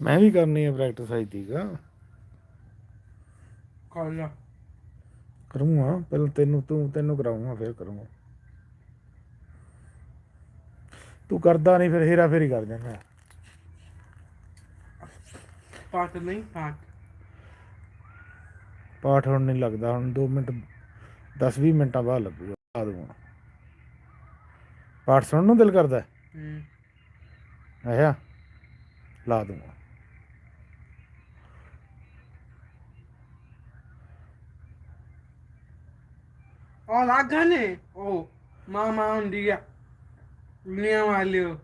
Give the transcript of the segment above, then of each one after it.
ਮੈਂ ਵੀ ਕਰਨੀ ਹੈ ਪ੍ਰੈਕਟਿਸ ਦੀ ਕਾ ਕਰ ਲਾ। ਕਰੂੰਗਾ ਪਹਿਲਾਂ ਤੈਨੂੰ ਤੂੰ ਤੈਨੂੰ ਕਰਾਉਂਗਾ ਫਿਰ ਕਰੂੰਗਾ। ਤੂੰ ਕਰਦਾ ਨਹੀਂ ਫਿਰ ਹੇਰਾ ਫੇਰੀ ਕਰ ਜਾਂਦਾ। ਪਾਟ ਨਹੀਂ ਪਾਟ ਪਾਠ ਹੁਣ ਨਹੀਂ ਲੱਗਦਾ ਹੁਣ 2 ਮਿੰਟ 10 20 ਮਿੰਟਾਂ ਬਾਅਦ ਲੱਗੂਗਾ ਦੂੰਗਾ ਪਾਠ ਸੁਣਨ ਨੂੰ ਦਿਲ ਕਰਦਾ ਹੂੰ? ਆਇਆ ਲਾ ਦੂੰਗਾ। ਉਹ ਲੱਗਾ ਨੇ। ਉਹ ਮਾਮਾ ਹੁੰਦੀ ਆ। ਦੁਨੀਆ ਵਾਲਿਓ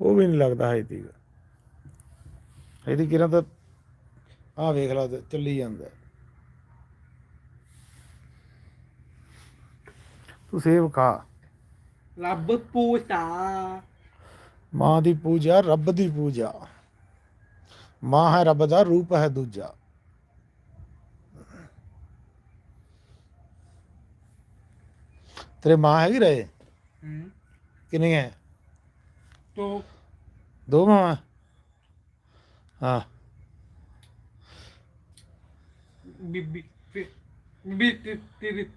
ਉਹ ਵੀ ਨਹੀਂ ਲੱਗਦਾ ਹੈ ਤੀਕ। ਇਹਦੀ ਕਿਰਾਂ ਤਾਂ ਆ ਵੇਖ ਲਾ ਚੱਲੀ ਜਾਂਦਾ। ਤੂੰ ਸੇਵ ਖਾ। ਰੱਬ ਪੂਤਾ ਮਾਂ ਦੀ ਪੂਜਾ ਰੱਬ ਦੀ ਪੂਜਾ। ਮਾਂ ਹੈ ਰੱਬ ਦਾ ਰੂਪ ਹੈ ਦੂਜਾ। ਤੇਰੇ ਮਾਂ ਹੈਗੀ ਰਹੇ ਹੂੰ। ਕਿੰਨੀ ਹੈ ਤੋ ਦੋ ਮਾਂ? ਹਾਂ। ਬੀਬੀ ਬੀਬੀ ਤੇਰੀ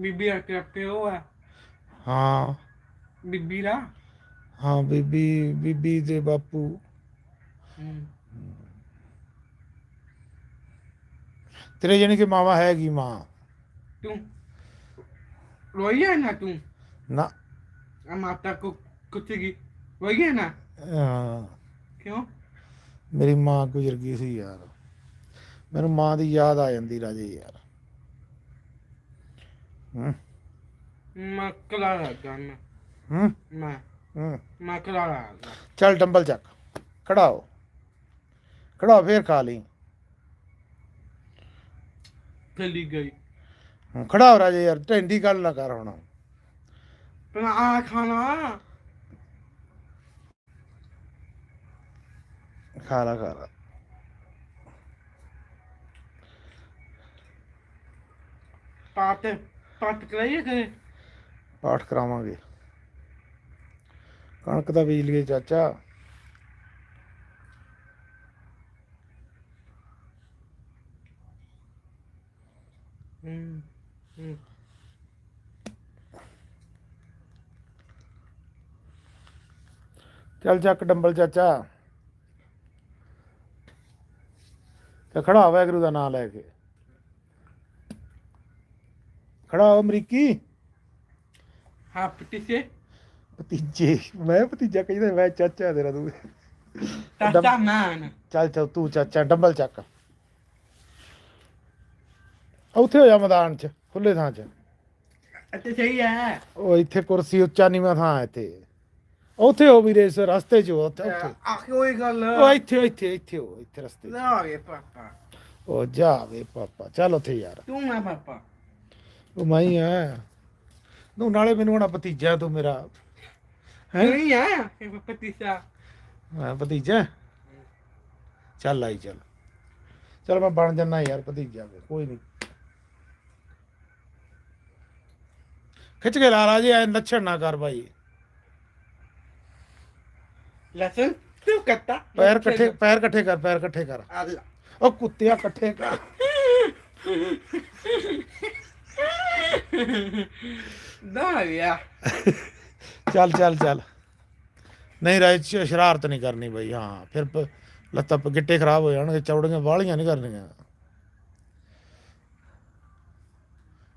ਬੀਬੀ ਆ ਤੇਰਾ ਪਿਓ ਆ ਹਾਂ। ਬੀਬੀ ਦਾ? ਹਾਂ ਬੀਬੀ ਬੀਬੀ ਤੇ ਬਾਪੂ। ਹੂੰ। ਤੇਰੇ ਜਾਨੀ ਕਿ ਮਾਵਾ ਹੈਗੀ ਮਾਂ। ਤੂੰ? ਰੋਈਆ ਨਾ ਤੂੰ? ਨਾ। ਆ ਮਾਤਾ ਕੋ ਕੁੱਤੇਗੀ ਰੋਈਆ ਨਾ? ਹਾਂ, ਕਿਉਂ? ਮੇਰੀ ਮਾਂ ਗੁਜ਼ਰ ਗਈ ਸੀ ਯਾਰ। ਮੈਨੂੰ ਮਾਂ ਦੀ ਯਾਦ ਆ ਜਾਂਦੀ ਰਾਜੇ ਯਾਰ। ਹੂੰ। ਮੈਂ ਕਲਾ ਲੱਗਾ ਮੈਂ ਹੂੰ। ਮੈਂ। ਹੂੰ। ਮੈਂ ਕਲਾ ਲੱਗਾ ਚੱਲ ਡੰਬਲ ਚੱਕ। ਖੜਾਓ ਖੜਾਓ ਫੇਰ ਖਾ ਲਈ। ਚਲੀ ਗਈ। ਹੁਣ ਖੜਾਓ ਰਾਜੇ ਯਾਰ ਢੈਂਡੀ ਗੱਲ ਨਾ ਕਰ ਹੁਣ। ਪਰ ਆ ਖਾਣਾ। ਖਾ ਲਾ ਖਾ ਲਾ। ਪਾਟ ਪਾਟ ਕਰਾਈਏ ਕਿ ਪਾਠ ਕਰਾਵਾਂਗੇ। ਕਣਕ ਦਾ ਬੀਜ ਲਈਏ ਚਾਚਾ। ਹੂੰ ਹੂੰ ਚੱਲ ਚੱਕ ਡੰਬਲ ਚਾਚਾ। ਤੇ ਖੜਾ ਹੋ ਗੁਰੂ ਦਾ ਨਾਮ ਲੈ ਕੇ। ਖੜਾ ਹੋ ਅਮਰੀਕੀ। ਹਾਂ ਪਟੀਸੇ ਭਤੀਜੇ ਮੈਂ ਭਤੀਜਾ ਕਹਿੰਦਾ ਮੈਂ ਚਾਚਾ ਤੇਰਾ ਤੂੰ। ਤਾਤਾ ਮਾਨ। ਚੱਲ ਚੱਲ ਤੂੰ ਚਾਚਾ ਡੰਬਲ ਚੱਕ। ਉੱਥੇ ਹੋ ਜਾ ਮੈਦਾਨ 'ਚ ਖੁੱਲੇ ਥਾਂ 'ਚ। ਅਤੇ ਸਹੀ ਹੈ। ਉਹ ਇੱਥੇ ਕੁਰਸੀ ਉੱਚਾ ਨੀਵਾਂ ਥਾਂ ਹੈ ਇੱਥੇ। ਉੱਥੇ ਹੋ ਵੀਰੇ ਇਸ ਰਸਤੇ 'ਚ ਉੱਥੇ ਉੱਥੇ। ਆਖੀ ਉਹੀ ਗੱਲ। ਉਹ ਇੱਥੇ ਇੱਥੇ ਇੱਥੇ ਹੋ ਇੱਥੇ ਰਸਤੇ 'ਚ। ਵੇ ਪਾਪਾ। ਉਹ ਜਾ ਵੇ ਪਾਪਾ ਚੱਲ ਉੱਥੇ ਯਾਰ। ਤੂੰ ਨਾ ਪਾਪਾ। ਉਹ ਮੈਂ ਹੀ ਆ। ਤੂੰ ਨਾਲੇ ਮੈਨੂੰ ਹਣਾ ਭਤੀਜਾ ਤੂੰ ਮੇਰਾ। ਹੈ? ਨਹੀਂ ਹੈ ਇਹ ਪਟੀਸਾ ਮੈਂ ਭਤੀਜਾ? ਚੱਲ ਆਈ ਚੱਲ। ਚੱਲ ਮੈਂ ਬਣ ਜੰਨਾ ਯਾਰ ਭਤੀਜਾ ਫਿਰ, ਕੋਈ ਨਹੀਂ ਖਿੱਚ ਕੇ ਲਾ ਰਾਜੇ ਐ ਲੱਛਣ ਨਾ ਕਰ ਭਾਈ ਲਸਨ ਤੂੰ ਕੱਟਾ। ਪੈਰ ਇਕੱਠੇ ਪੈਰ ਇਕੱਠੇ ਕਰ ਪੈਰ ਇਕੱਠੇ ਕਰ। ਉਹ ਕੁੱਤਿਆ ਇਕੱਠੇ ਕਰ। ਦਾ ਯਾ। ਚੱਲ ਚੱਲ ਚੱਲ। ਨਹੀਂ ਰਾਜ ਸ਼ਰਾਰਤ ਨਹੀਂ ਕਰਨੀ ਬਈ ਹਾਂ। ਫਿਰ ਪ- ਲੱਤਾਂ ਪ- ਗਿੱਟੇ ਖਰਾਬ ਹੋ ਜਾਣਗੇ ਚੌੜੀਆਂ ਵਾਲੀਆਂ ਨਹੀਂ ਕਰਨੀਆਂ।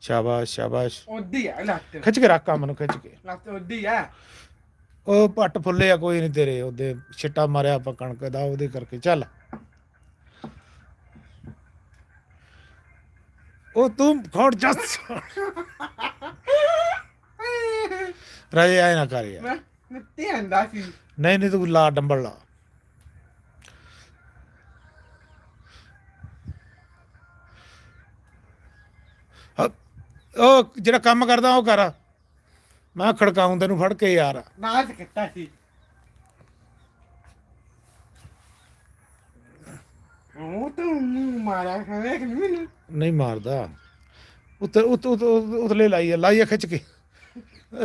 ਸ਼ਾਬਾਸ਼ ਸ਼ਾਬਾਸ਼। ਉਹਦੀ ਆ ਲੱਤ। ਖਿੱਚ ਕੇ ਰੱਖ ਕੰਮ ਨੂੰ ਖਿੱਚ ਕੇ। ਲੱਤ ਉਹਦੀ ਆ। ਉਹ ਪੱਟ ਫੁੱਲੇ ਆ ਕੋਈ ਨਹੀਂ ਤੇਰੇ। ਉਹਦੇ ਛਿੱਟਾ ਮਾਰਿਆ ਆਪਾਂ ਕਣਕ ਦਾ ਉਹਦੇ ਕਰਕੇ। ਚੱਲ। ਉਹ ਤੂੰ ਖੜ ਜਾ ਰਾਜੇ ਆਏ ਨਾ ਕਰ ਯਾਰ। ਮੈਂ ਮਿੱਟੀ ਆਂਦਾ ਸੀ। ਨਹੀਂ ਨਹੀਂ ਤੂੰ ਲਾ ਡੰਬਲ ਲਾ। ਉਹ ਜਿਹੜਾ ਕੰਮ ਕਰਦਾ ਉਹ ਕਰ। ਮੈਂ ਖੜਕਾਉਂ ਤੈਨੂੰ ਫੜ ਕੇ ਯਾਰ। ਨਾਚ ਕੀਤਾ ਸੀ। ਉਹ ਤੂੰ ਮਾਰਿਆ ਖਵੇ ਕਿ ਮੈਨੂੰ। ਨਹੀਂ ਮਾਰਦਾ। ਉੱਤੇ ਉੱਤੇ ਉੱਤੇ- ਉਤਲੇ ਲਾਈ ਆ ਲਾਈ ਆ ਖਿੱਚ ਕੇ।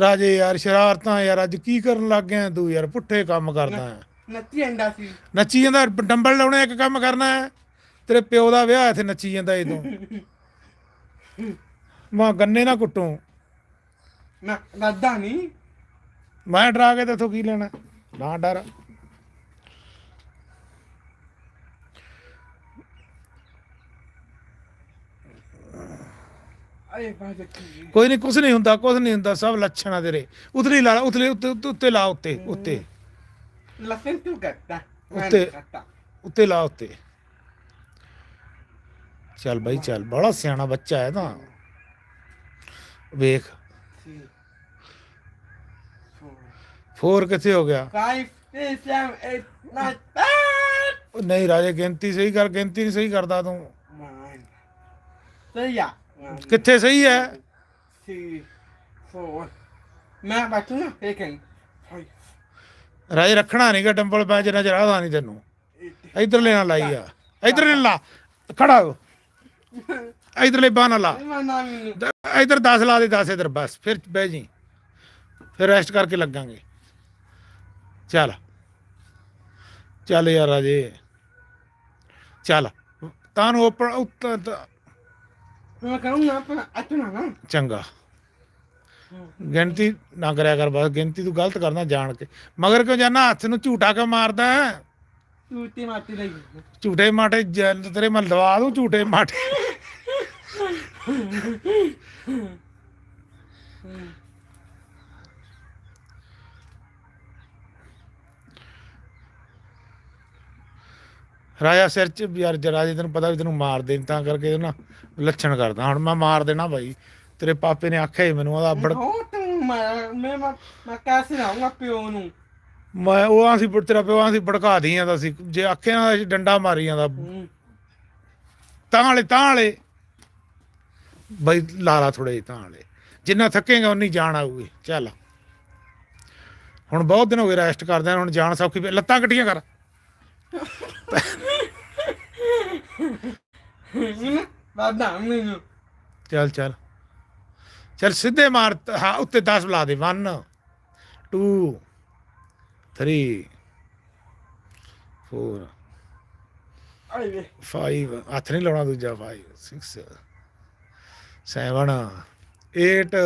ਰਾਜੇ ਯਾਰ ਸ਼ਰਾਰਤਾਂ ਯਾਰ ਅੱਜ ਕੀ ਕਰਨ ਲੱਗ ਗਿਆ ਤੂੰ ਯਾਰ? ਪੁੱਠੇ ਕੰਮ ਕਰਦਾ ਹੈ। ਨੱਚੀ ਜਾਂਦਾ ਸੀ। ਨੱਚੀ ਜਾਂਦਾ ਡੰਬਲ ਲਾਉਣੇ ਇੱਕ ਕੰਮ ਕਰਨਾ ਹੈ। ਤੇਰੇ ਪਿਓ ਦਾ ਵਿਆਹ ਇੱਥੇ ਨੱਚੀ ਜਾਂਦਾ ਇਹ ਤੂੰ ਮਾਂ ਗੰਨੇ ਨਾ ਕੁੱਟੂ। ਮੈਂ ਰੱਦਾ ਨਹੀਂ। ਮੈਂ ਡਰਾ ਕੇ ਤੇਥੋਂ ਕੀ ਲੈਣਾ? ਨਾ ਡਰ ਅਰੇ ਬਾਜ ਕੀ ਕੋਈ ਨਹੀਂ ਕੁਝ ਨਹੀਂ ਹੁੰਦਾ ਕੁਝ ਨਹੀਂ ਹੁੰਦਾ ਸਭ ਲੱਛਣ ਆ ਤੇਰੇ। ਉਤਲੀ ਲਾ ਉਤਲੇ ਉੱਤੇ ਲਾ ਉੱਤੇ ਉੱਤੇ। ਤੂੰ ਕਰਤਾ ਉੱਤੇ। ਲਾ ਉੱਤੇ। ਚੱਲ ਬਾਈ ਚੱਲ ਬੜਾ ਸਿਆਣਾ ਬੱਚਾ ਹੈ ਤਾਂ। ਵੇਖ। ਸੀ ਫੋਰ ਕਿੱਥੇ ਹੋ ਗਿਆ? 5 6 7 8 9 ਉਹ ਨਹੀਂ ਰਾਜੇ ਗਿਣਤੀ ਕਿੱਥੇ ਸਹੀ ਹੈ? ਸੀ ਫੋਰ ਮੈਂ ਬੈਠੂ ਨਾ ਸੈਕਿੰਡ ਰਾਜੇ ਰੱਖਣਾ ਨਹੀਂਗਾ ਡੰਬਲ ਮੈਂ ਜਿੰਨਾ ਚਿਰ ਆਦਾ ਨਹੀਂ ਤੈਨੂੰ। ਇਧਰ ਲੈਣਾ ਲਾਈ ਆ। ਇਧਰ ਲੈ ਲਾ। ਖੜਾ ਹੋ। ਇਧਰ ਲੈ ਬਾਹ ਨਾ ਲਾ। ਇਧਰ 10 ਲਾ ਦੇ 10 ਇਧਰ ਬਸ ਫਿਰ ਬਹਿ ਜੀ। ਫਿਰ ਰੈਸਟ ਕਰਕੇ ਲੱਗਾਂਗੇ। ਚੱਲ। ਚੱਲ ਯਾਰ ਰਾਜੇ। ਚੱਲ। ਤਾਂ ਨੂੰ ਉੱਪਰ ਮੈਂ ਨਾ ਚੰਗਾ। ਗਿਣਤੀ ਨਾ ਕਰਿਆ ਕਰ ਬਸ ਗਿਣਤੀ ਤੂੰ ਗਲਤ ਕਰਨਾ ਜਾਣ ਕੇ। ਮਗਰ ਕਿਉਂ ਜਾਨਾ? ਹੱਥ ਨੂੰ ਝੂਟਾ ਕਿਉਂ ਮਾਰਦਾ ਹੈ? ਤੂੰ ਤੇ ਮਾਤੀ ਲਈ ਝੂਟੇ ਮਾਟੇ ਜ- ਤੇਰੇ ਮੈਂ ਲਵਾ ਦੂੰ ਝੂਟੇ ਮਾਟੇ। ਰਾਜਾ ਸਿਰ ਚ ਯਾਰ ਜ- ਰਾਜੇ ਤੈਨੂੰ ਪਤਾ ਵੀ ਤੈਨੂੰ ਮਾਰ ਦੇਣ ਤਾਂ ਕਰਕੇ ਨਾ ਲੱਛਣ ਕਰਦਾ। ਹੁਣ ਮੈਂ ਮਾਰ ਦੇਣਾ ਭਾਈ ਤੇਰੇ ਪਾਪੇ ਨੇ ਆਖਿਆ ਹੀ ਮੈਨੂੰ ਉਹਦਾ ਬੜ ਤੂੰ ਮੈਂ ਮੈਂ ਮੈਂ ਕਾਸੇ ਰਹੂੰਗਾ ਪਿਓ ਨੂੰ? ਮੈਂ ਉਹ ਆਸੀ ਬੜ ਤੇਰਾ ਪਿਓ ਆਸੀ ਭੜਕਾ ਦੀ ਜਾਂਦਾ ਸੀ। ਜੇ ਆਖਿਆ ਨਾ ਅਸੀਂ ਡੰਡਾ ਮਾਰੀ ਜਾਂਦਾ। ਤਾਂ ਵਾਲੇ ਤਾਂ ਵਾਲੇ। ਬਈ ਲਾਲਾ ਥੋੜੇ ਤਾਂ ਵਾਲੇ। ਜਿੰਨਾ ਥੱਕੇਗਾ ਉਨੀ ਜਾਨ ਆਊਗੀ। ਚੱਲ। ਹੁਣ ਬਹੁਤ ਦਿਨ ਹੋ ਗਏ ਰੈਸਟ ਕਰਦੇ ਹੁਣ ਜਾਨ ਸੌਖੀ। ਲੱਤਾਂ ਇਕੱਠੀਆਂ ਕਰ। ਬਾਦਾ ਮੈਨੂੰ ਚੱਲ ਚੱਲ। ਚੱਲ ਸਿੱਧੇ ਮਾਰ ਹਾਂ ਉੱਤੇ 10 ਲਾ ਦੇ। 1 2 3 4 ਆਏ 5 ਹੱਥ ਨਹੀਂ ਲਾਉਣਾ ਦੂਜਾ 5 6 7 8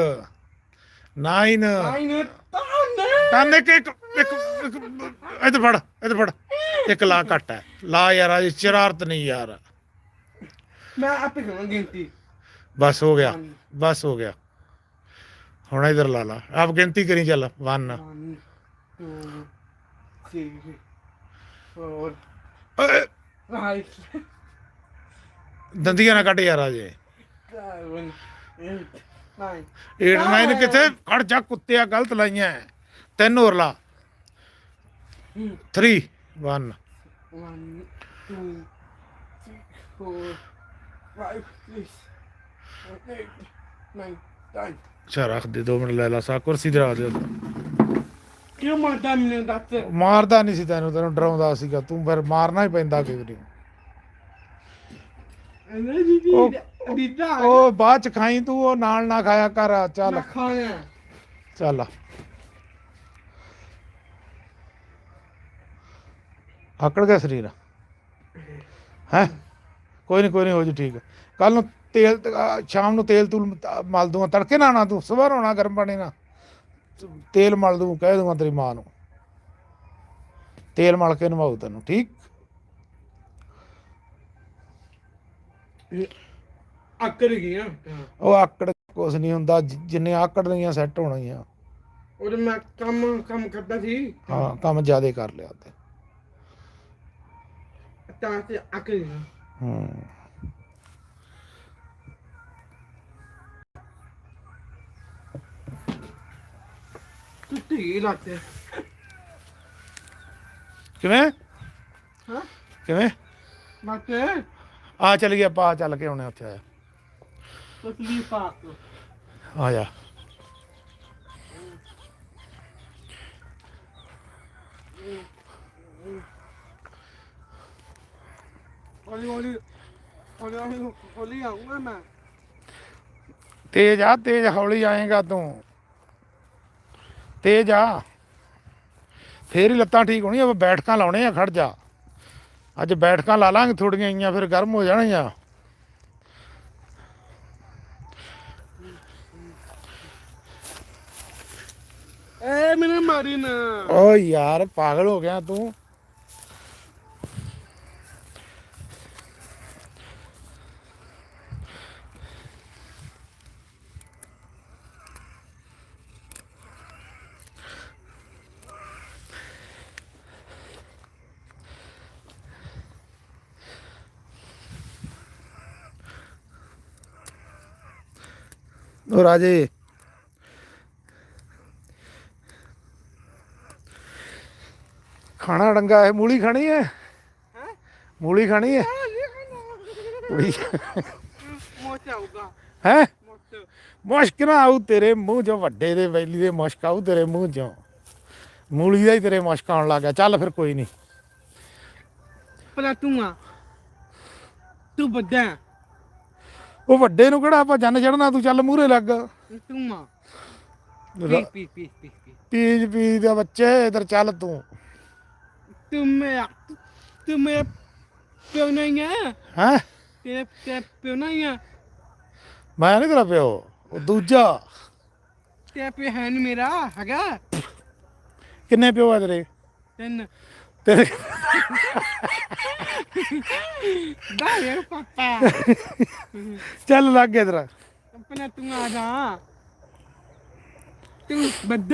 9 ਆਈ ਨੇ ਤਾਂ ਨੇ। ਇੱਕ ਇੱਕ ਇੱਕ- ਇੱਧਰ ਫੜ ਇੱਧਰ ਫੜ। ਇੱਕ ਲਾ ਘੱਟ ਹੈ। ਲਾ ਯਾਰ ਅੱਜ ਸ਼ਰਾਰਤ ਨਹੀਂ ਯਾਰ। ਮੈਂ ਆਪੇ ਕਰਾਂ ਗਿਣਤੀ। ਬਸ ਹੋ ਗਿਆ। ਬਸ ਹੋ ਗਿਆ। ਹੁਣ ਇਧਰ ਲਾ ਲਾ। ਆਪ ਗਿਣਤੀ ਕਰੀ ਚੱਲ। 1 1 2 3 4 5 ਦੰਦੀਆਂ ਨਾ ਕੱਢ ਯਾਰ ਅਜੇ। 7 8 9 8 9 ਕਿੱਥੇ? ਖੜ ਜਾ ਕੁੱਤਿਆ ਗਲਤ ਲਾਈਆਂ। ਤਿੰਨ ਹੋਰ ਲਾ। 3 1 1 2 4 5 6 8 9 10 ਅੱਛਾ ਰੱਖ ਦੇ 2 ਮਿੰਟ ਲੈ ਲਾ ਸਾ ਕੁਰਸੀ ਤੇ ਰੱਖ ਦੇ ਕਿਉਂ ਮਾਰਦਾ ਮੈਨੂੰ ਦੱਸ? ਮਾਰਦਾ ਨਹੀਂ ਸੀ ਤੈਨੂੰ ਤੈਨੂੰ ਡਰਾਉਂਦਾ ਸੀਗਾ। ਤੂੰ ਫਿਰ ਮਾਰਨਾ ਹੀ ਪੈਂਦਾ ਅਨੇ ਜੀ ਉਹ- ਬਾਅਦ ਚ ਖਾਈ ਤੂੰ ਉਹ ਨਾਲ ਨਾ ਖਾਇਆ ਕਰ ਚੱਲ। ਖਾਣਾ ਚੱਲ ਆਕੜ ਗਿਆ ਸਰੀਰ। ਹੈ? ਕੋਈ ਨਹੀਂ ਕੋਈ ਨਹੀਂ ਹੋ ਜੂ ਠੀਕ। ਕੱਲ ਨੂੰ ਤੇਲ ਸ਼ਾਮ ਨੂੰ ਤੇਲ ਤੂਲ ਮਲ ਦੂੰਗਾ। ਤੜਕੇ ਨਾ ਆਉਣਾ ਤੂੰ ਸਵੇਰ ਹੋਣਾ ਗਰਮ ਪਾਣੀ ਨਾਲ। ਤੇਲ ਮਲ ਦੂੰ ਕਹਿ ਦੂੰਗਾ ਤੇਰੀ ਮਾਂ ਨੂੰ। ਤੇਲ ਮਲ ਕੇ ਨਵਾਉ ਤੈਨੂੰ ਠੀਕ? ਆਕੜ ਗਿਆ ਉਹ ਆਕੜ ਕੁਛ ਨਹੀਂ ਹੁੰਦਾ ਜਿੰਨੇ ਆਕੜ ਰਹੀਆਂ ਸੈੱਟ ਹੋਣਾ ਹੀ ਆ ਉਹ ਮੈਂ ਕੰਮ ਕੰਮ ਕਰਦਾ ਸੀ। ਹਾਂ ਕੰਮ ਜ਼ਿਆਦੇ ਕਰ ਲਿਆ ਤੇ ਤਾਂ ਤੇ ਆਕੜ ਗਿਆ ਹੂੰ ਤੂੰ ਤੀ ਲਾਤੇ ਕਿਵੇਂ? ਹਾਂ ਕਿਵੇਂ? ਲਾਤੇ ਆ ਚੱਲ ਗਿਆ ਪਾ ਚੱਲ ਕੇ ਆਉਣੇ ਉੱਥੇ। ਆਇਆ ਤਸਲੀ ਪਾਕ ਆ ਜਾ। ਹੌਲੀ ਹੌਲੀ ਹੌਲੀ ਹੌਲੀ ਹੌਲੀ ਆਉਂਗਾ ਮੈਂ। ਤੇਜ ਆ ਤੇਜ ਹੌਲੀ ਆਏਗਾ ਤੂੰ। ਤੇਜ ਆ। ਫੇਰ ਹੀ ਲੱਤਾਂ ਠੀਕ ਹੋਣੀਆਂ ਆਪਾਂ ਬੈਠਕਾਂ ਲਾਉਣੇ ਆ ਖੜ ਜਾ। ਅੱਜ ਬੈਠਕਾਂ ਲਾ ਲਾਂਗੇ ਥੋੜੀਆਂ ਆਈਆਂ ਫਿਰ ਗਰਮ ਹੋ ਜਾਣਗੀਆਂ ਏ ਮੈਨੂੰ ਮਾਰੀ ਨਾ। ਓ ਯਾਰ ਪਾਗਲ ਹੋ ਗਿਆ ਤੂੰ। ਓ ਰਾਜੇ। ਖਾਣਾ ਡੰਗਾ ਹੈ? ਮੂਲੀ ਖਾਣੀ ਹੈ? ਮੂਲੀ ਖਾਣੀ ਹੈ। ਕੁੜੀ ਮੋਚ ਆਊਗਾ। ਹੈ? ਮੁਸ਼ਕ। ਨਾ ਆਊ ਤੇਰੇ ਮੂੰਹ ਚੋਂ ਵੱਡੇ ਦੇ ਵੈਲੀ ਦੇ ਮੁਸ਼ਕ ਆਊ ਤੇਰੇ ਮੂੰਹ ਚੋਂ। ਮੂਲੀ ਦਾ ਹੀ ਤੇਰੇ ਮੁਸ਼ਕ ਆਉਣ ਲੱਗ ਗਿਆ। ਚੱਲ ਫਿਰ ਕੋਈ ਨਹੀਂ। ਪਲਾ ਤੂੰ ਆ। ਤੂੰ ਵੱਡਾ ਉਹ ਵੱਡੇ ਨੂੰ ਕਿਹੜਾ ਆਪਾਂ ਜੰਨ ਚੜਨਾ ਤੂੰ ਚੱਲ ਮੂਹਰੇ ਲੱਗ। ਤੂੰ ਪੀ ਪੀ ਪੀ ਪੀ ਪੀ। ਪੀਜ ਪੀ ਦੇ ਬੱਚੇ ਇਧਰ ਚੱਲ ਤੂੰ। ਤੂੰ ਮੇਰਾ ਤੂੰ ਮੇਰਾ ਪਿਓ ਨਹੀਂ ਹੈ ਹੈ? ਤੇਰੇ ਪਿਓ ਨਹੀਂ ਹੈ ਮੈਂ ਨਹੀਂ ਤੇਰਾ ਪਿਓ ਉਹ ਦੂਜਾ। ਤੇਰਾ ਪਿਓ ਹੈ ਨਹੀਂ ਮੇਰਾ ਹੈਗਾ। ਕਿੰਨੇ ਪਿਓ ਆ ਤੇਰੇ? ਤੈਨ। ਤੇਰੇ ਦਾ ਯਾਰ ਪਾਪਾ। ਚੱਲ ਲੱਗ ਇਧਰ ਆਪਣਾ ਤੂੰ ਆ ਜਾ। ਤੂੰ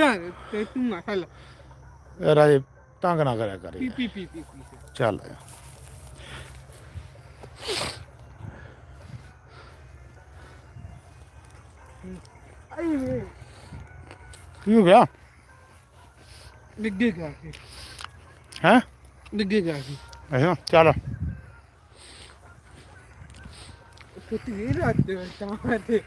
ਹੈ, ਤੇ ਤੂੰ ਆ ਚੱਲ ਰਾਜੇ ਤੰਗ ਨਾ ਕਰਿਆ ਕਰ। ਪੀ ਯਾਰ। ਪੀ ਪੀ ਪੀ ਪੀ। ਚੱਲ। ਆਈ ਵੇ ਕੀ ਹੋ ਗਿਆ? ਡਿੱਗੇ ਗਿਆ ਸੀ ਹੈ? ਡਿੱਗੇ ਗਿਆ ਸੀ ਅੱਛਾ ਚੱਲ। ਕਿਤੇ ਰਾਤ ਤਾਂ ਤੇ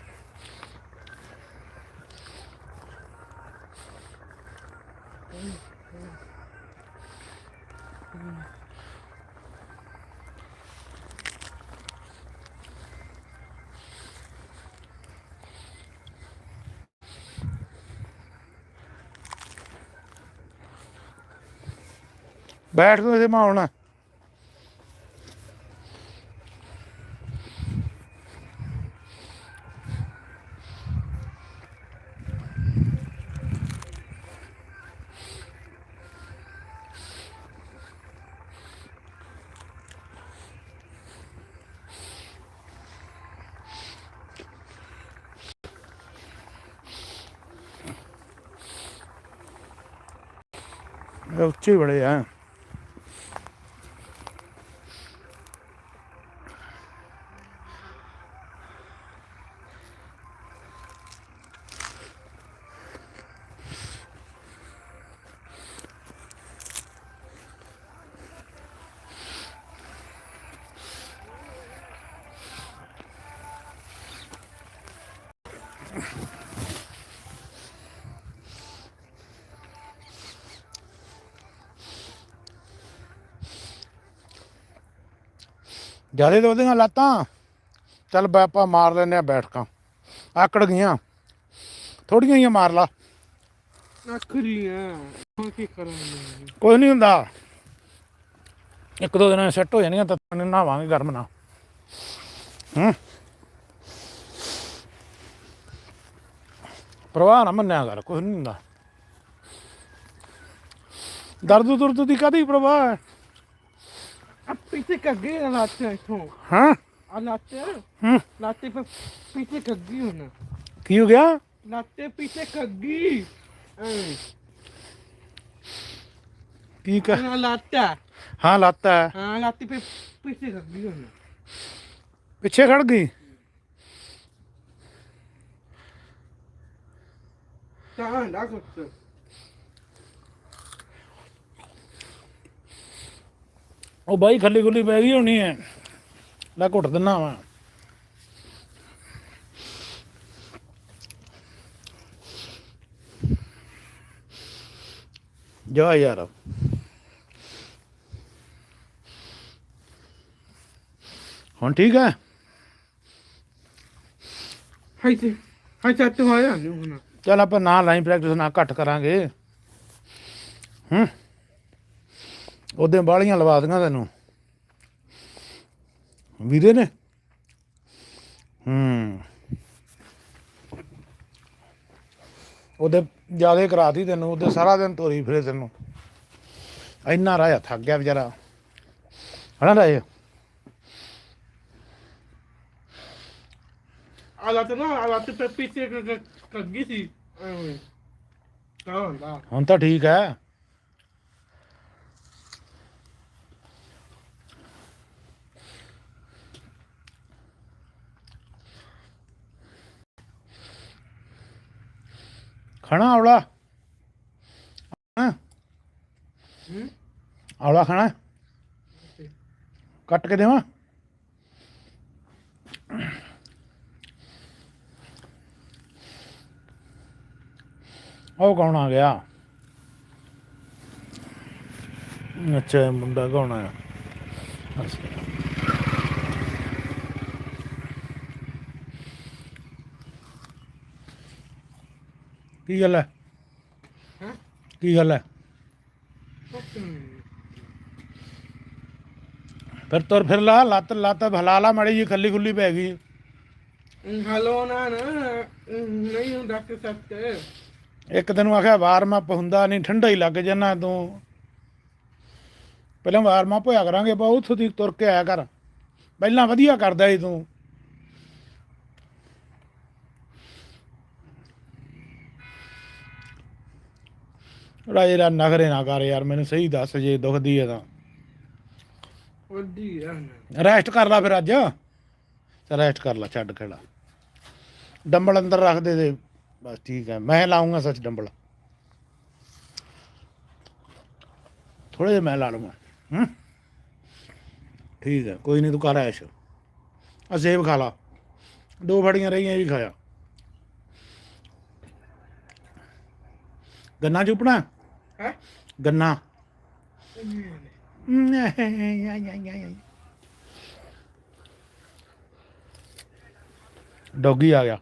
ਬੈਠ ਕੇ ਇਹਦੇ ਮਾਂ ਆਉਣਾ ਉੱਚੇ ਬੜੇ ਆ। ਜਿਆਦੇ ਦੋ ਦੀਆਂ ਲੱਤਾਂ। ਚੱਲ ਬੈ ਆਪਾਂ ਮਾਰ ਲੈਨੇ ਆ ਬੈਠਕਾਂ। ਆਕੜ ਗਈਆਂ। ਥੋੜੀਆਂ ਹੀ ਮਾਰ ਲਾ। ਆਖਰੀਆਂ ਹੁਣ ਕੀ ਕਰਾਂਗੇ? ਕੋਈ ਨਹੀਂ ਹੁੰਦਾ। ਇੱਕ ਦੋ ਦਿਨਾਂ ਸੈੱਟ ਹੋ ਜਾਣੀਆਂ ਤਾਂ ਤੈਨੂੰ ਨਹਾਵਾਂਗੇ ਗਰਮ ਨਾਲ। ਹੂੰ। ਪ੍ਰਵਾਹ ਨਾ ਮੰਨਿਆ ਕਰ ਕੁਝ ਨਹੀਂ ਹੁੰਦਾ। ਦਰਦ ਦੁਰਦ ਦੀ ਕਾਦੀ ਪ੍ਰਵਾਹ ਹੈ? ਆ ਪਿੱਛੇ ਕੱਗੇ ਲਾਤੇ ਇਥੋਂ। ਹਾਂ? ਆ ਲਾਤੇ ਹੂੰ। ਲਾਤੇ ਪਰ ਪਿੱਛੇ ਕੱਗੀ ਹੋਣਾ। ਕੀ ਹੋ ਗਿਆ? ਲਾਤੇ ਪਿੱਛੇ ਕੱਗੀ। ਕੀ ਕਰ ਨਾ ਲਾਤਾ ਹਾਂ। ਲੱਤ ਹੈ। ਹਾਂ ਲਾਤੇ ਪਿੱਛੇ ਕੱਗੀ ਹੋਣਾ। ਪਿੱਛੇ ਖੜ ਗਈ? Daha ਉਹ ਬਾਈ ਖੱਲੀ ਖੁੱਲੀ ਪੈ ਗਈ ਹੋਣੀ ਐ। ਲੈ ਘੁੱਟ ਦਿੰਨਾ ਵਾ ਜਾ ਯਾਰ। ਹੁਣ ਠੀਕ ਹੈ ਹਾਈ ਤੇ ਹਾਈ ਤੇ ਆਇਆ ਨਹੀਂ ਹੁਣ ਚਲ ਆਪਾਂ ਨਾ ਲਾਈਨ ਪ੍ਰੈਕਟਿਸ ਨਾ ਘੱਟ ਕਰਾਂਗੇ। ਹੂੰ। ਉਹਦੇ ਬਾਲੀਆਂ ਲਵਾ ਦੀਆਂ ਤੈਨੂੰ। ਵੀਰੇ ਨੇ? ਹੂੰ। ਉਹਦੇ ਜਿਆਦੇ ਕਰਾਤੀ ਤੈਨੂੰ, ਉਹਦੇ ਸਾਰਾ ਦਿਨ ਤੋਰੀ ਫਿਰੇ ਤੈਨੂੰ। ਇੰਨਾ ਰਾਇਆ ਥੱਕ ਗਿਆ ਵਿਚਾਰਾ। ਹਣਾ ਰਾਏ? ਆਲਾ ਤੇ ਨਾ ਆਲਾ ਤੇ ਪੇ ਪਿੱਛੇ ਕੱਗੀ ਸੀ। ਐਵੇਂ। ਕਾ ਹੁੰਦਾ? ਹੁਣ ਤਾਂ ਠੀਕ ਹੈ। ਖਾਣਾ ਆਵਲਾ ਹਾਂ? ਹੂੰ? ਖਾਣਾ? ਕੱਟ ਕੇ ਦੇਵਾਂ? ਉਹ ਕੌਣ ਆ ਗਿਆ? ਅੱਛਾ ਇਹ ਮੁੰਡਾ ਕੌਣ ਅੱਛਾ। ਕੀ ਗੱਲ ਹੈ? ਹਾਂ? ਕੀ ਗੱਲ ਹੈ? ਫਿਰ ਤੁਰ ਫਿਰ ਲਾ ਲੱਤ ਲੱਤ ਭਲਾ ਲਾ ਮੜੀ ਜੀ ਖੱਲੀ ਖੁੱਲੀ ਪੈ ਗਈ। ਹਲੋ ਨਾ ਨਾ ਨਹੀਂ ਹੁੰਦਾ ਕਿ ਸੱਤੇ ਇੱਕ ਤੈਨੂੰ ਆਖਿਆ ਵਾਰਮ ਅਪ ਹੁੰਦਾ ਨਹੀਂ ਠੰਡਾ ਹੀ ਲੱਗ ਜਾਣਾ ਤੂੰ। ਪਹਿਲਾਂ ਵਾਰਮ ਅਪ ਹੋਇਆ ਕਰਾਂਗੇ ਆਪਾਂ ਉੱਥੋਂ ਦੀ ਤੁਰ ਕੇ ਆਇਆ ਕਰ ਪਹਿਲਾਂ ਵਧੀਆ ਕਰਦਾ ਸੀ ਤੂੰ। ਰਾਜੇ ਦਾ ਨਖਰੇ ਨਾ ਕਰ ਯਾਰ ਮੈਨੂੰ ਸਹੀ ਦੱਸ ਜੇ ਦੁਖਦੀ ਹੈ ਤਾਂ। ਵੱਡੀ ਆ ਰੈਸਟ ਕਰ ਲੈ ਫਿਰ ਅੱਜ। ਚਲ ਰੈਸਟ ਕਰ ਲੈ ਛੱਡ ਖੇੜਾ। ਡੰਬਲ ਅੰਦਰ ਰੱਖ ਦੇ ਦੇ ਬਸ ਠੀਕ ਹੈ ਮੈਂ ਲਾਉਂਗਾ ਸੱਚ ਡੰਬਲ। ਥੋੜੇ ਜਿਹਾ ਮੈਂ ਲਾ ਲੂੰਗਾ ਹੂੰ। ਠੀਕ ਹੈ ਕੋਈ ਨਹੀਂ ਤੂੰ ਕਰ ਐਸ਼। ਆ ਸੇਬ ਖਾ ਲਾ। ਦੋ ਫੜੀਆਂ ਰਹੀਆਂ ਇਹ ਵੀ ਖਾਇਆ। ਗੰਨਾ ਚੁਪਣਾ? ਹੈ? ਗੰਨਾ। ਡੌਗੀ ਆ ਗਿਆ।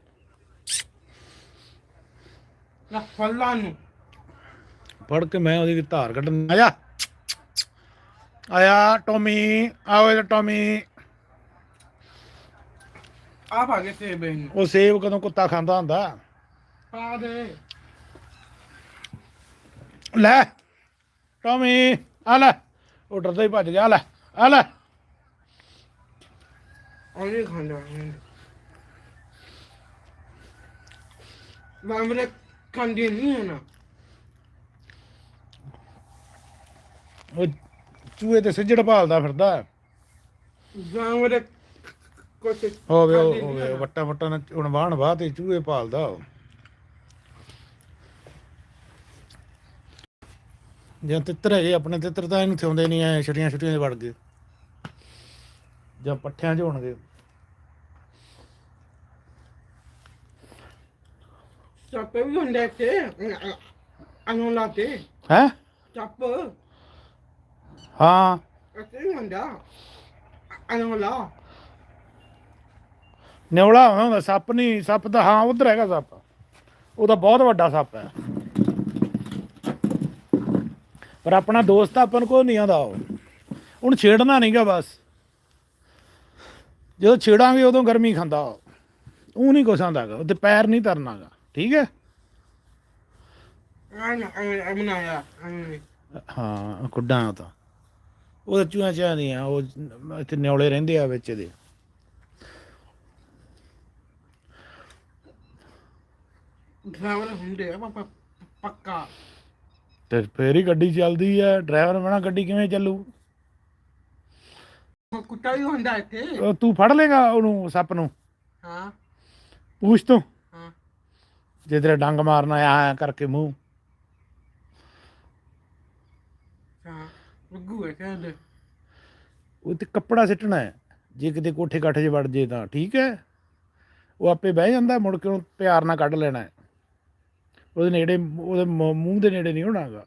ਨਾ ਫੱਲਾ ਨੂੰ। ਫੜ ਕੇ ਮੈਂ ਉਹਦੀ ਧਾਰ ਕੱਢਣ ਆਇਆ। ਆਇਆ ਟੋਮੀ। ਆਓ ਇਹ ਟੋਮੀ। ਆ ਭਾਗੇ ਤੇ ਬੈਨ ਉਹ ਸੇਬ ਕਦੋਂ ਕੁੱਤਾ ਖਾਂਦਾ ਹੁੰਦਾ? ਪਾ ਦੇ। ਲੈ ਟੋਮੀ ਆ ਲੈ। ਉਹ ਡਰਦਾ ਹੀ ਭੱਜ ਗਿਆ ਆ ਲੈ ਆ ਲੈ। ਉਹਨੇ ਖਾਂਦਾ ਮਾਮਰੇ ਕੰਦੀ ਨਹੀਂ ਹੈ ਨਾ। ਉਹ ਚੂਹੇ ਤੇ ਸਿੱਜੜ ਭਾਲਦਾ ਫਿਰਦਾ। ਮਾਮਰੇ ਕੁਛ ਹੋਵੇ ਉਹ- ਖਾਂਦੀ ਹੋਵੇ। ਵੱਟਾ ਵੱਟਾ ਨਾਲ ਹੁਣ ਵਾਹਣ ਵਾਹ ਤੇ ਚੂਹੇ ਭਾਲਦਾ ਉਹ। ਜਾਂ ਤਿੱਤਰ ਹੈਗੇ ਆਪਣੇ ਤਿੱਤਰ ਤਾਂ ਇਹਨੂੰ ਥਿਉਂਦੇ ਨਹੀਂ ਐ ਛੁੱਟੀਆਂ ਛੁੱਟੀਆਂ ਦੇ ਵੜ ਗਏ। ਜਾਂ ਪੱਠਿਆਂ 'ਚ ਹੋਣਗੇ। ਚੱਪ ਵੀ ਹੁੰਦਾ ਤੇ ਅਨੋਂ ਲਾਤੇ ਹੈ ਚੱਪ ਹਾਂ ਅਤੇ ਵੀ ਹੁੰਦਾ ਅਨੋਂ ਲਾ ਨਿਉਲਾ ਹੁੰਦਾ ਸੱਪ ਨਹੀਂ ਸੱਪ ਤਾਂ ਹਾਂ ਉਧਰ ਹੈਗਾ ਸੱਪ ਉਹ ਤਾਂ ਬਹੁਤ ਵੱਡਾ ਸੱਪ ਹੈ ਪਰ ਆਪਣਾ ਦੋਸਤ ਤਾਂ ਆਪਾਂ ਨੂੰ ਕੋਈ ਨਹੀਂ ਆਉਂਦਾ ਉਹ ਹੁਣ ਛੇੜਨਾ ਨਹੀਂਗਾ ਬਸ ਜਦੋਂ ਛੇੜਾਂਗੇ ਉਦੋਂ ਗਰਮੀ ਖਾਂਦਾ ਉਹ ਨਹੀਂ ਕੁਛ ਆਉਂਦਾਗਾ ਉੱਤੇ ਪੈਰ ਨਹੀਂ ਧਰਨਾਗਾ ਠੀਕ ਹੈ? ਅਮਨਾਇਆ ਅਮਨੇ ਹਾਂ ਕੁੱਡਾਂ ਤਾਂ। ਉਹ ਚੂਹਾ ਚਾਹ ਨਹੀਂ ਆ ਉਹ ਇੱਥੇ ਨਿਉਲੇ ਰਹਿੰਦੇ ਆ ਵਿੱਚ ਇਹਦੇ ਡਰਾਈਵਰ ਹੁੰਦੇ ਆ ਪਾਪਾ ਪੱਕਾ। ਤੇ ਫੇਰ ਹੀ ਗੱਡੀ ਚੱਲਦੀ ਹੈ ਡਰਾਈਵਰ ਬਣਾ ਗੱਡੀ ਕਿਵੇਂ ਚੱਲੂ? ਕੁੱਤਾ ਵੀ ਹੁੰਦਾ ਇੱਥੇ। ਤੂੰ ਫੜ ਲੇਗਾ ਉਹਨੂੰ ਸੱਪ ਨੂੰ? ਹਾਂ। ਪੂਛ ਤੋਂ। ਜੇ ਤੇਰਾ ਡੰਗ ਮਾਰਨਾ ਆ ਕਰਕੇ ਮੂੰਹ। ਹਾਂ ਰੁੱਗੂ ਹੈ ਕਹਿੰਦੇ ਉਹ ਤੇ ਕੱਪੜਾ ਸਿੱਟਣਾ ਹੈ। ਜੇ ਕਿਤੇ ਕੋਠੇ ਕਾਠੇ 'ਚ ਵੜ ਜੇ ਤਾਂ ਠੀਕ ਹੈ? ਉਹ ਆਪੇ ਬਹਿ ਜਾਂਦਾ ਮੁੜ ਕੇ ਉਹਨੂੰ ਪਿਆਰ ਨਾਲ ਕੱਢ ਲੈਣਾ ਹੈ। ਉਹਦੇ ਨੇੜੇ ਉਹਦੇ ਮੂੰਹ ਦੇ ਨੇੜੇ ਨਹੀਂ ਹੋਣਾਗਾ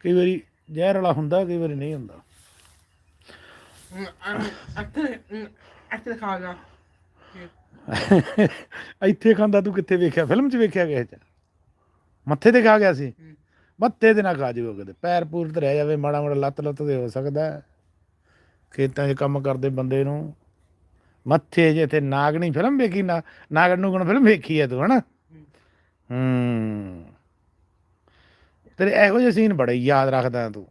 ਕਈ ਵਾਰੀ ਜ਼ਹਿਰ ਵਾਲਾ ਹੁੰਦਾ ਕਈ ਵਾਰੀ ਨਹੀਂ ਹੁੰਦਾ। ਇੱਥੇ ਇੱਥੇ ਖਾ ਇੱਥੇ ਖਾਂਦਾ ਤੂੰ ਕਿੱਥੇ ਵੇਖਿਆ? ਫਿਲਮ 'ਚ ਵੇਖਿਆ ਗਿਆ ਚ? ਮੱਥੇ ਤੇ ਖਾ ਗਿਆ ਸੀ? ਮੱਥੇ ਦੇ ਨਾਲ ਖਾ ਜਿਓ ਕਦੇ ਪੈਰ ਪੂਰ ਤੇ ਰਹਿ ਜਾਵੇ ਮਾੜਾ ਮਾੜਾ ਲੱਤ ਲੱਤ ਦੇ ਹੋ ਸਕਦਾ ਖੇਤਾਂ 'ਚ ਕੰਮ ਕਰਦੇ ਬੰਦੇ ਨੂੰ। ਮੱਥੇ ਜੇ ਤੇ ਨਾਗਣੀ ਫਿਲਮ ਵੇਖੀ ਨਾ ਨਾਗਣ ਨੂੰ ਫਿਲਮ ਵੇਖੀ ਹੈ ਤੂੰ ਹਨਾ? ਹੂੰ। ਤੇਰੇ ਇਹੋ ਜਿਹੇ ਸੀਨ ਬੜੇ ਯਾਦ ਰੱਖਦਾ ਤੂੰ।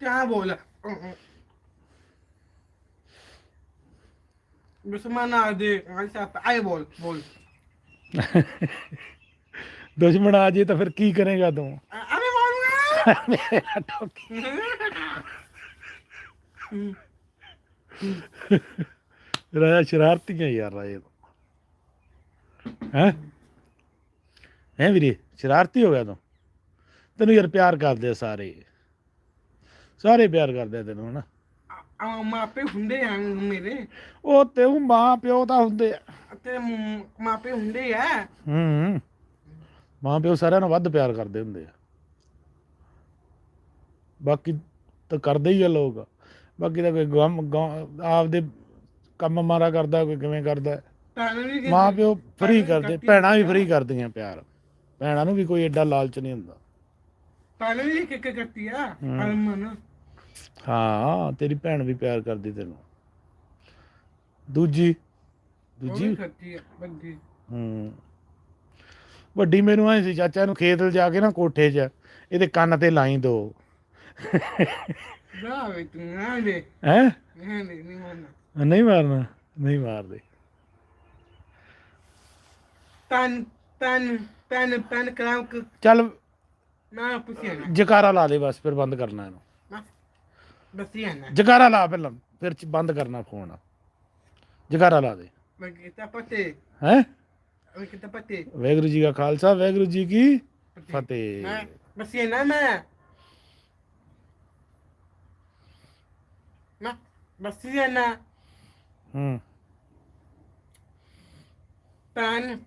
ਕਿਆ ਬੋਲ ਦੁਸ਼ਮਣ ਆ ਜੇ ਤਾਂ ਫਿਰ ਕੀ ਕਰੇਗਾ ਤੂੰ ਅਰੇ ਮਾਰੂਗਾ ਟੋਕੀ ਰਾਜਾ ਸ਼ਰਾਰਤੀਆਂ ਯਾਰ ਰਾਜੇ ਹੈ ਹੈ ਵੀਰੇ ਸ਼ਰਾਰਤੀ ਹੋ ਗਿਆ ਤੂੰ ਤੈਨੂੰ ਯਾਰ ਪਿਆਰ ਕਰਦੇ ਆ ਸਾਰੇ ਸਾਰੇ ਪਿਆਰ ਕਰਦੇ ਆ ਤੈਨੂੰ ਹਨਾ ਮਾਪੇ ਹੁੰਦੇ ਆ ਮੇਰੇ। ਉਹ ਤੇ ਉਹ ਮਾਂ ਪਿਓ ਤਾਂ ਹੁੰਦੇ ਆ। ਤੇ ਮਾਪੇ ਹੁੰਦੇ ਆ। ਹੂੰ। ਮਾਂ ਪਿਓ ਸਾਰਿਆਂ ਨੂੰ ਵੱਧ ਪਿਆਰ ਕਰਦੇ ਹੁੰਦੇ ਆ। ਬਾਕੀ ਤਾਂ ਕਰਦੇ ਹੀ ਆ ਲੋਕ। ਬਾਕੀ ਤਾਂ ਕੋਈ ਗਮ ਗਮ- ਆਪਦੇ ਕੰਮ ਮਾਰਾ ਕਰਦਾ ਕੋਈ ਕਿਵੇਂ ਕਰਦਾ। ਵੀ ਕਿ- ਮਾਂ ਪਿਓ ਫਰੀ ਕਰਦੇ ਭੈਣਾਂ ਵੀ। ਫਰੀ ਕਰਦੀਆਂ ਪਿਆਰ। ਭੈਣਾਂ ਨੂੰ ਵੀ ਕੋਈ ਐਡਾ ਲਾਲਚ ਨਹੀਂ ਹੁੰਦਾ। ਭੈਣ ਵੀ ਕਿ ਕਿ ਕਰਤੀ ਆ ਹਮ। ਅਰਮਨ ਹਾਂ ਤੇਰੀ ਭੈਣ ਵੀ ਪਿਆਰ ਕਰਦੀ ਤੈਨੂੰ। ਦੂਜੀ ਦੂਜੀ? ਕਰਤੀ ਆ ਬੰਦੀ ਹੂੰ। ਵੱਡੀ ਮੈਨੂੰ ਐ ਸੀ ਚਾਚਾ ਨੂੰ ਖੇਤ ਲਿਜਾ ਕੇ ਨਾ ਕੋਠੇ 'ਚ ਇਹਦੇ ਕੰਨ ਤੇ ਲਾਈ ਦੋ। ਨਾ ਵੇ ਤੂੰ ਨਾ ਦੇ ਹੈ? ਨਹੀਂ ਨਹੀਂ ਨਹੀਂ ਮੰਨਣਾ ਨਹੀਂ ਮਾਰਨਾ ਨਹੀਂ ਮਾਰਦੇ। ਤਨ ਤਨ ਤਨ ਤਨ ਕਰਾਮ ਕਿ ਚੱਲ ਨਾ ਪੁੱਛਿਆ ਨਾ। ਜਕਾਰਾ ਲਾ ਦੇ ਬਸ ਫਿਰ ਬੰਦ ਕਰਨਾ ਇਹਨੂੰ। ਨਾ ਦੱਸਿਆ ਨਾ ਜਕਾਰਾ ਲਾ ਪਹਿਲਾਂ ਫਿਰ ਚ- ਬੰਦ ਕਰਨਾ ਫੋਨ। ਜਕਾਰਾ ਲਾ ਦੇ। ਬਗੀ ਤਾਂ ਪਤੇ ਹੈ? ਬਗੀ ਤਾਂ ਪਤੇ ਵਾਹਿਗੁਰੂ ਜੀ ਕਾ ਖਾਲਸਾ ਵਾਹਿਗੁਰੂ ਜੀ ਕੀ ਫਤਿਹ। ਮੈਂ ਨਾ ਮੈਂ। ਨਾ ਹੂੰ। ਤਨ